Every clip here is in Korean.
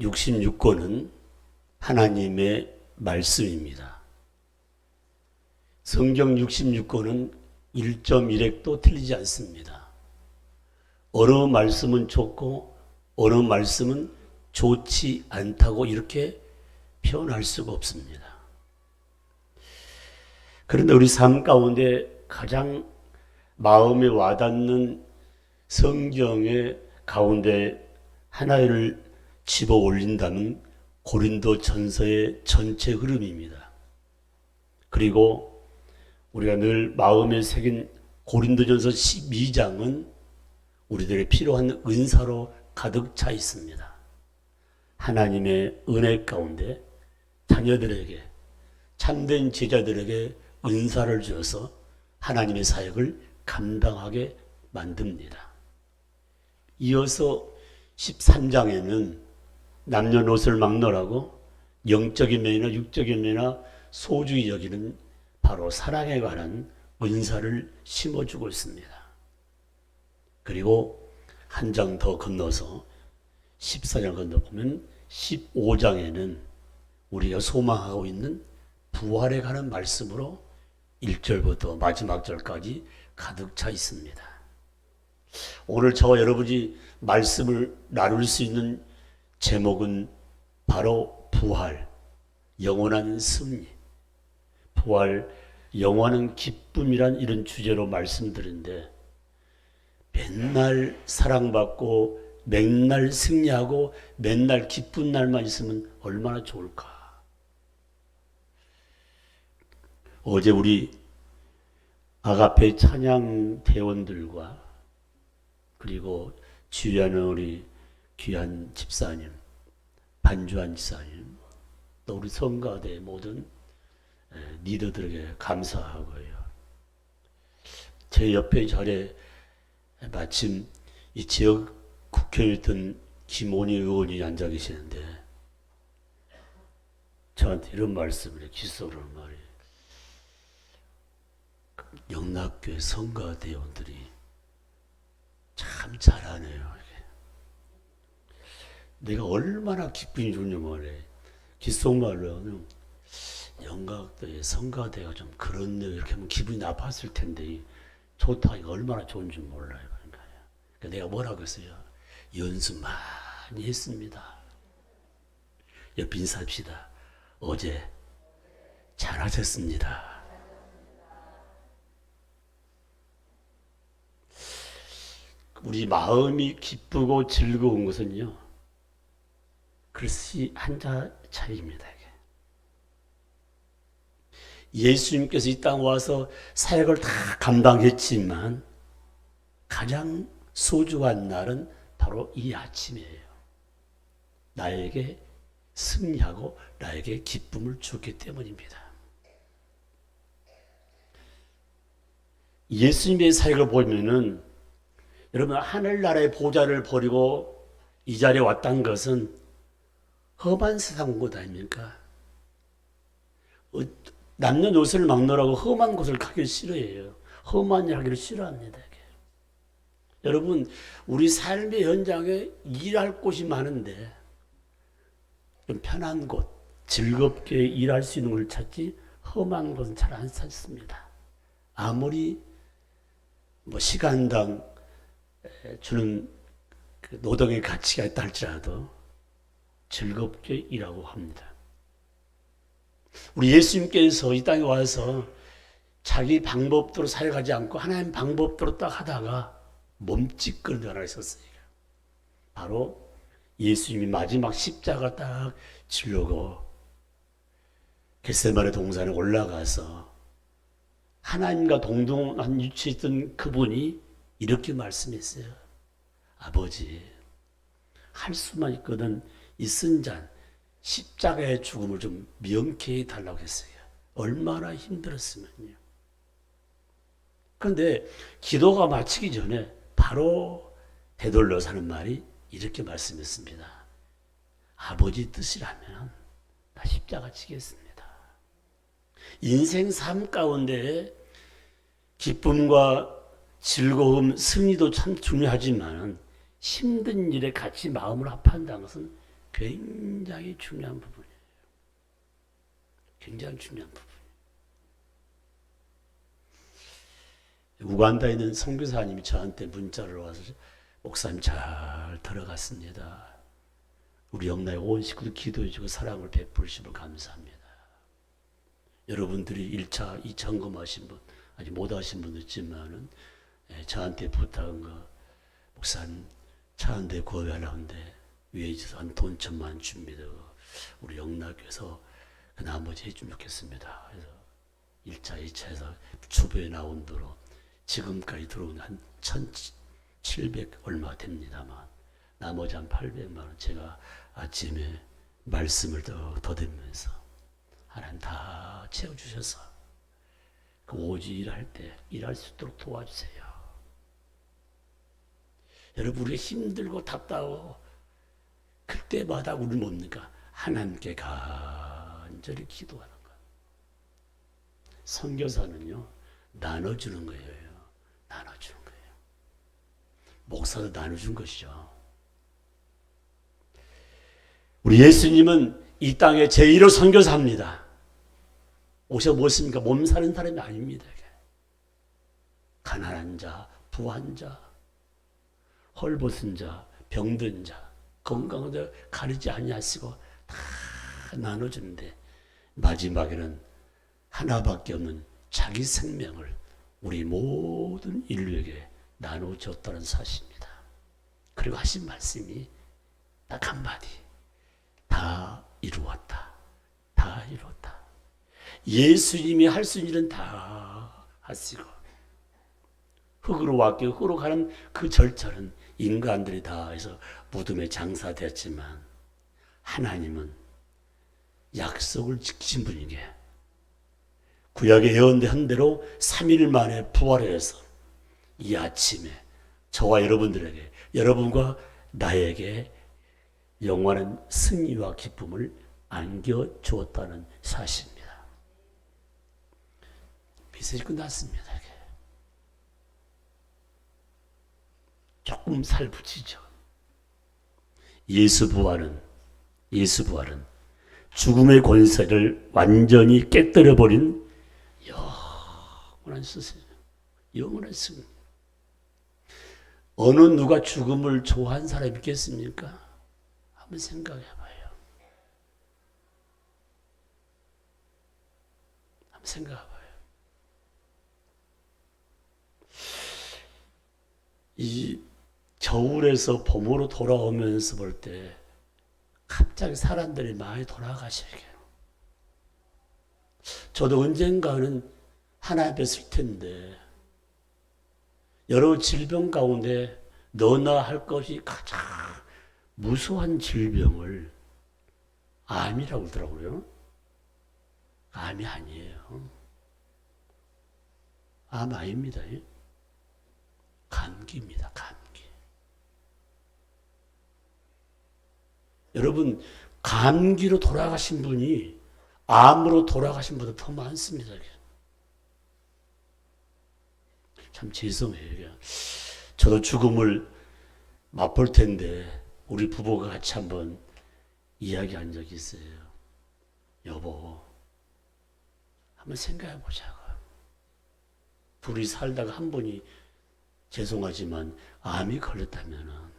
66권은 하나님의 말씀입니다. 성경 66권은 1.1핵도 틀리지 않습니다. 어느 말씀은 좋고 어느 말씀은 좋지 않다고 이렇게 표현할 수가 없습니다. 그런데 우리 삶 가운데 가장 마음에 와닿는 성경의 가운데 하나를 집어 올린다면 고린도 전서의 전체 흐름입니다. 그리고 우리가 늘 마음에 새긴 고린도 전서 12장은 우리들의 필요한 은사로 가득 차 있습니다. 하나님의 은혜 가운데 자녀들에게 참된 제자들에게 은사를 주어서 하나님의 사역을 감당하게 만듭니다. 이어서 13장에는 남녀노소를 막론하고 영적인 면이나 육적인 면이나 소중히 여기는 바로 사랑에 관한 은사를 심어주고 있습니다. 그리고 한 장 더 건너서 14장 건너보면 15장에는 우리가 소망하고 있는 부활에 관한 말씀으로 1절부터 마지막 절까지 가득 차 있습니다. 오늘 저와 여러분이 말씀을 나눌 수 있는 제목은 바로 부활, 영원한 승리, 부활, 영원한 기쁨이란 이런 주제로 말씀드린데 맨날 사랑받고 맨날 승리하고 맨날 기쁜 날만 있으면 얼마나 좋을까. 어제 우리 아가페 찬양 대원들과 그리고 주의하는 우리 귀한 집사님, 반주한 집사님, 또 우리 성가대 모든 에, 리더들에게 감사하고요. 제 옆에 절에 마침 이 지역 국회의원 김원희 의원이 앉아 계시는데 저한테 이런 말씀을 해, 기소를 말이에요. 영락교회 성가대원들이 참 잘하네요. 내가 얼마나 기분이 좋냐 말해. 귓속말로 영각도의 성가대가 좀 그렇네요. 이렇게 하면 기분이 나빴을 텐데 좋다. 이거 얼마나 좋은지 몰라요. 그러니까 내가 뭐라고 했어요? 연습 많이 했습니다. 옆 인사합시다. 어제 잘하셨습니다. 우리 마음이 기쁘고 즐거운 것은요. 글씨 한자 차이입니다. 예수님께서 이 땅 와서 사역을 다 감당했지만 가장 소중한 날은 바로 이 아침이에요. 나에게 승리하고 나에게 기쁨을 줬기 때문입니다. 예수님의 사역을 보면은 여러분 하늘나라의 보좌를 버리고 이 자리에 왔다는 것은 험한 세상 온 것 아닙니까? 어, 남녀노소를 막노라고 험한 곳을 가기 싫어해요. 험한 일 하기를 싫어합니다. 여러분 우리 삶의 현장에 일할 곳이 많은데 좀 편한 곳, 즐겁게 일할 수 있는 걸 찾지 험한 곳은 잘 안 찾습니다. 아무리 뭐 시간당 주는 그 노동의 가치가 있다 할지라도 즐겁게 일하고 합니다. 우리 예수님께서 이 땅에 와서 자기 방법대로 살아가지 않고 하나님 방법대로 딱 하다가 몸짓거리는 데 하나 있었어요. 바로 예수님이 마지막 십자가 딱 지려고 겟세마네 동산에 올라가서 하나님과 동등한 위치에 있던 그분이 이렇게 말씀했어요. 아버지, 할 수만 있거든 이쓴 잔, 십자가의 죽음을 좀 명쾌히 달라고 했어요. 얼마나 힘들었으면요. 그런데 기도가 마치기 전에 바로 되돌려 사는 말이 이렇게 말씀했습니다. 아버지 뜻이라면 나 십자가 지겠습니다. 인생 삶 가운데 기쁨과 즐거움, 승리도 참 중요하지만 힘든 일에 같이 마음을 합한다는 것은 굉장히 중요한 부분이에요. 굉장히 중요한 부분. 우간다에 있는 선교사님이 저한테 문자를 와서 목사님 잘 들어갔습니다. 우리 영나의 온 식구들 기도해 주고 사랑을 베풀으시면 감사합니다. 여러분들이 1차, 2차 점검하신 분, 아직 못 하신 분 있지만은 예, 저한테 부탁한 거 목사님 차한대 구하려는데 위에 있어서 한 돈 천만 줍니다. 우리 영락에서 그 나머지 해주면 좋겠습니다. 그래서 1차, 2차에서 초보에 나온 도로 지금까지 들어온 한 1,700 얼마 됩니다만 나머지 한 800만 원 제가 아침에 말씀을 더 더듬면서 하나님 다 채워주셔서 그 오지 일할 때 일할 수 있도록 도와주세요. 여러분 우리 힘들고 답답하고 그때마다 우리 뭡니까? 하나님께 간절히 기도하는 것. 선교사는요 나눠주는 거예요. 나눠주는 거예요. 목사도 나눠준 것이죠. 우리 예수님은 이 땅에 제1호 선교사입니다. 오셔 무엇입니까? 몸 사는 사람이 아닙니다. 가난한 자, 부한 자, 헐벗은 자, 병든 자, 건강한 자 가리지 아니하시고 다 나눠주는데 마지막에는 하나밖에 없는 자기 생명을 우리 모든 인류에게 나눠줬다는 사실입니다. 그리고 하신 말씀이 딱 한마디. 다 이루었다. 다 이루었다. 예수님이 할 수 있는 일은 다 하시고 흙으로 왔기에 흙으로 가는 그 절차는 인간들이 다 해서 무덤에 장사되었지만 하나님은 약속을 지키신 분이게 구약에 예언된 대로 3일 만에 부활해서 이 아침에 저와 여러분들에게 여러분과 나에게 영원한 승리와 기쁨을 안겨 주었다는 사실입니다. 미세이 끝났습니다. 조금 살 붙이죠. 예수 부활은 예수 부활은 죽음의 권세를 완전히 깨뜨려 버린 영원한 스승, 영원한 승. 어느 누가 죽음을 좋아한 사람이 있겠습니까? 한번 생각해 봐요. 한번 생각해 봐요. 이 겨울에서 봄으로 돌아오면서 볼 때 갑자기 사람들이 많이 돌아가시게. 저도 언젠가는 앞에 설 텐데 여러 질병 가운데 너나 할 것이 가장 무수한 질병을 암이라고 그러더라고요. 암이 아니에요. 암 아닙니다. 감기입니다. 감기. 여러분 감기로 돌아가신 분이 암으로 돌아가신 분도 더 많습니다. 참 죄송해요. 저도 죽음을 맛볼 텐데 우리 부부가 같이 한번 이야기한 적이 있어요. 여보, 한번 생각해 보자고. 둘이 살다가 한 분이 죄송하지만 암이 걸렸다면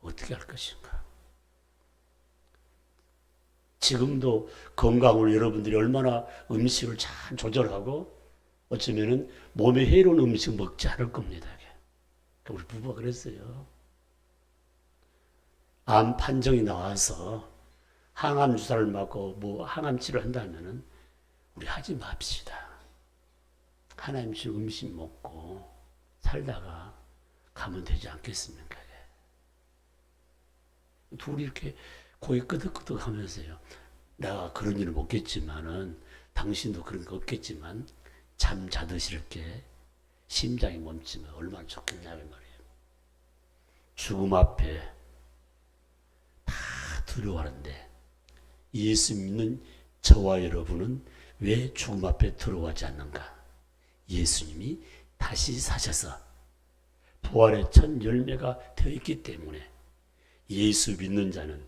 어떻게 할 것인가? 지금도 건강을 여러분들이 얼마나 음식을 잘 조절하고 어쩌면은 몸에 해로운 음식 먹지 않을 겁니다. 우리 부부가 그랬어요. 암 판정이 나와서 항암 주사를 맞고 뭐 항암 치료를 한다면은 우리 하지 맙시다. 하나님 주 음식 먹고 살다가 가면 되지 않겠습니까? 둘이 이렇게 고개 끄덕끄덕 하면서요. 내가 그런 일을 없겠지만은 당신도 그런 거 없겠지만 잠 자듯이 이렇게 심장이 멈추면 얼마나 좋겠냐는 말이에요. 죽음 앞에 다 두려워하는데 예수 믿는 저와 여러분은 왜 죽음 앞에 들어가지 않는가? 예수님이 다시 사셔서 부활의 첫 열매가 되어 있기 때문에 예수 믿는 자는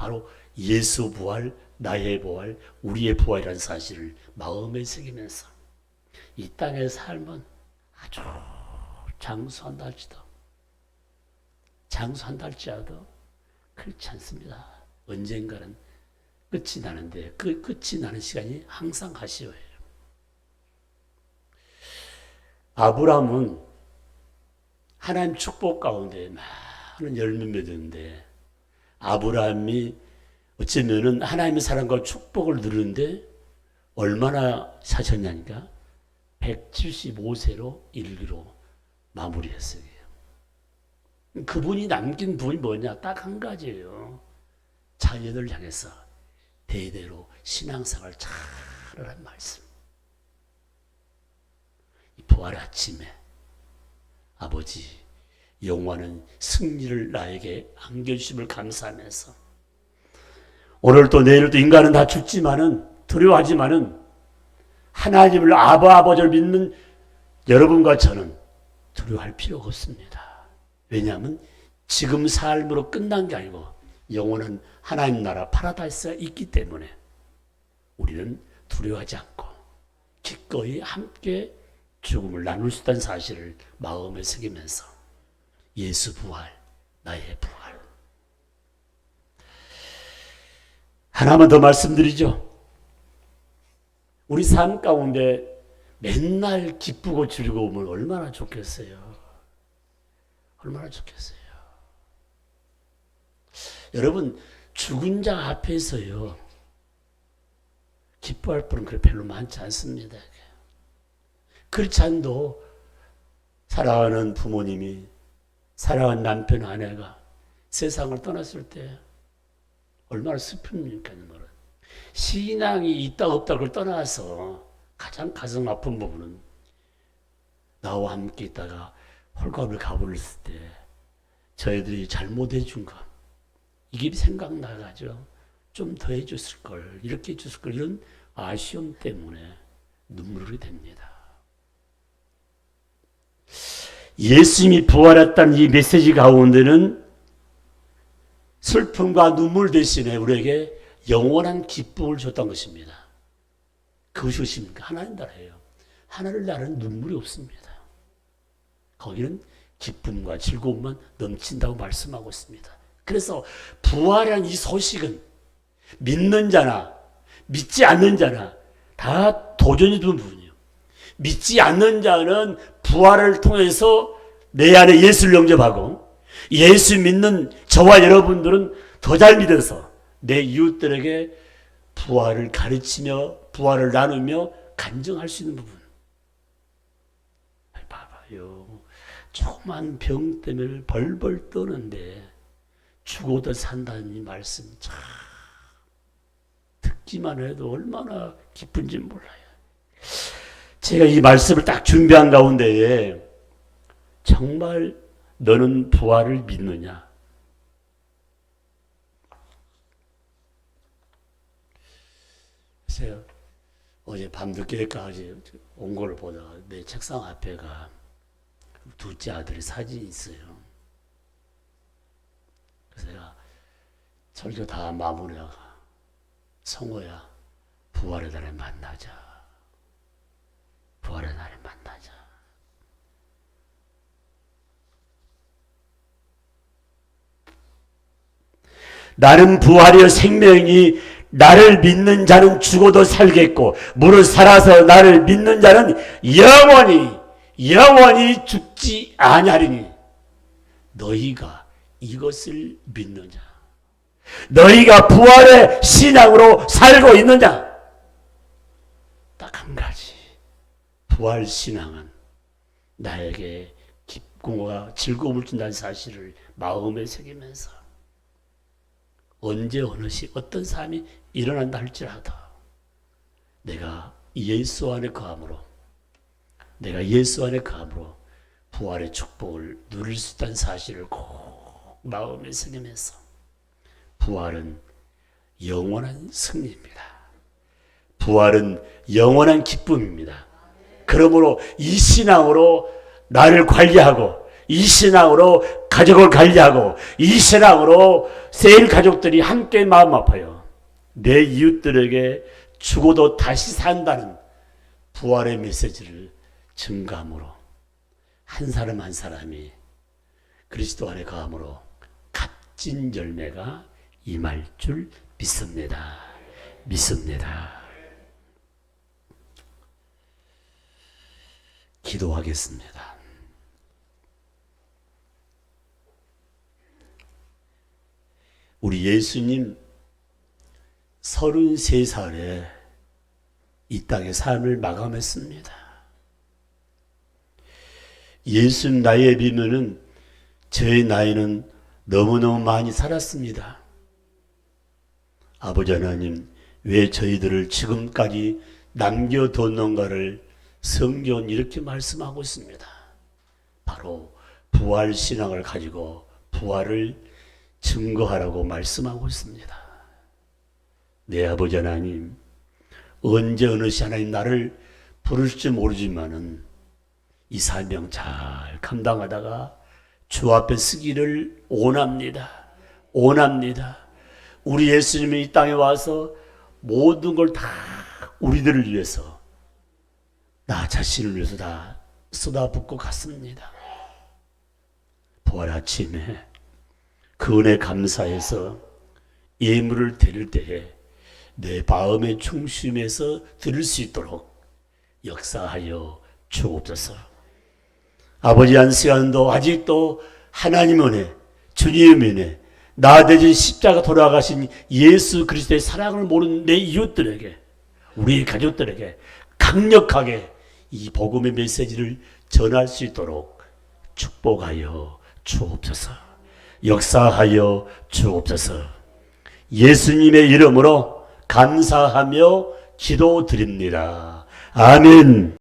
바로 예수 부활, 나의 부활, 우리의 부활이라는 사실을 마음에 새기면서 이 땅의 삶은 아주 장수한다 할지라도 그렇지 않습니다. 언젠가는 끝이 나는데 그 끝이 나는 시간이 항상 가시오예요. 아브라함은 하나님 축복 가운데 많은 열매 맺었는데 아브라함이 어쩌면은 하나님의 사랑과 축복을 누르는데 얼마나 사셨냐니까 175세로 일기로 마무리했어요. 그분이 남긴 분이 뭐냐? 딱 한 가지예요. 자녀들 향해서 대대로 신앙생활 잘하란 말씀. 이 부활 아침에 아버지 영원한 승리를 나에게 안겨주심을 감사하면서 오늘도 내일도 인간은 다 죽지만은 두려워하지만은 하나님을 아바 아버지를 믿는 여러분과 저는 두려워할 필요가 없습니다. 왜냐하면 지금 삶으로 끝난 게 아니고 영원한 하나님 나라 파라다이스가 있기 때문에 우리는 두려워하지 않고 기꺼이 함께 죽음을 나눌 수 있다는 사실을 마음에 새기면서 예수 부활, 나의 부활. 하나만 더 말씀드리죠. 우리 삶 가운데 맨날 기쁘고 즐거움을 얼마나 좋겠어요. 얼마나 좋겠어요. 여러분, 죽은 자 앞에서요, 기뻐할 분은 그렇게 별로 많지 않습니다. 그렇지 않도 사랑하는 부모님이, 사랑하는 남편, 아내가 세상을 떠났을 때 얼마나 슬픕니까? 신앙이 있다 없다 그걸 떠나서 가장 가슴 아픈 부분은 나와 함께 있다가 홀가분을 가버렸을 때 저희들이 잘못해 준 것. 이게 생각나가지고 좀더 해줬을 걸, 이렇게 해줬을 걸, 이런 아쉬움 때문에 눈물이 됩니다. 예수님이 부활했다는 이 메시지 가운데는 슬픔과 눈물 대신에 우리에게 영원한 기쁨을 줬던 것입니다. 그것이 무엇입니까? 하나님 나라예요. 하나님 나라는 눈물이 없습니다. 거기는 기쁨과 즐거움만 넘친다고 말씀하고 있습니다. 그래서 부활한 이 소식은 믿는 자나 믿지 않는 자나 다 도전이 되는 부분이에요. 믿지 않는 자는 부활을 통해서 내 안에 예수를 영접하고 예수 믿는 저와 여러분들은 더 잘 믿어서 내 이웃들에게 부활을 가르치며 부활을 나누며 간증할 수 있는 부분. 봐봐요. 조그만 병 때문에 벌벌 떠는데 죽어도 산다는 이 말씀 참 듣기만 해도 얼마나 기쁜지 몰라요. 제가 이 말씀을 딱 준비한 가운데에 정말 너는 부활을 믿느냐? 글쎄요. 어제 밤늦게까지 온 걸 보다가 내 책상 앞에가 둘째 아들의 사진이 있어요. 그래서 내가 설교 다 마무리하가 성호야 부활의 날에 만나자. 부활의 날에 만나자. 나는 부활이여 생명이 나를 믿는 자는 죽어도 살겠고 무릇 살아서 나를 믿는 자는 영원히 영원히 죽지 아니하리니 너희가 이것을 믿느냐 너희가 부활의 신앙으로 살고 있느냐 딱 한 가지 부활 신앙은 나에게 기쁨과 즐거움을 준다는 사실을 마음에 새기면서 언제 어느 시 어떤 삶이 일어난다 할지라도 내가 예수 안에 거함으로 내가 예수 안에 거함으로 부활의 축복을 누릴 수 있다는 사실을 꼭 마음에 새기면서 부활은 영원한 승리입니다. 부활은 영원한 기쁨입니다. 그러므로 이 신앙으로 나를 관리하고 이 신앙으로 가족을 관리하고 이 신앙으로 세일 가족들이 함께 마음 아파요. 내 이웃들에게 죽어도 다시 산다는 부활의 메시지를 증감으로 한 사람 한 사람이 그리스도 안에 거함으로 값진 열매가 임할 줄 믿습니다. 믿습니다. 기도하겠습니다. 우리 예수님 33살에 이 땅의 삶을 마감했습니다. 예수님 나이에 비면은 저의 나이는 너무너무 많이 살았습니다. 아버지 하나님, 왜 저희들을 지금까지 남겨뒀는가를 성경은 이렇게 말씀하고 있습니다. 바로 부활 신앙을 가지고 부활을 증거하라고 말씀하고 있습니다. 내 아버지 하나님, 언제 어느 시 하나님 나를 부르실지 모르지만은 이 사명 잘 감당하다가 주 앞에 쓰기를 원합니다. 원합니다. 우리 예수님이 이 땅에 와서 모든 걸 다 우리들을 위해서 나 자신을 위해서 다 쏟아붓고 갔습니다. 부활 아침에 그 은혜 감사해서 예물을 드릴 때에 내 마음의 중심에서 들을 수 있도록 역사하여 주옵소서. 아버지 한 시간도 아직도 하나님 은혜, 주님 은혜, 나 대신 십자가 돌아가신 예수 그리스도의 사랑을 모르는 내 이웃들에게, 우리 가족들에게 강력하게 이 복음의 메시지를 전할 수 있도록 축복하여 주옵소서. 역사하여 주옵소서. 예수님의 이름으로 감사하며 기도드립니다. 아멘.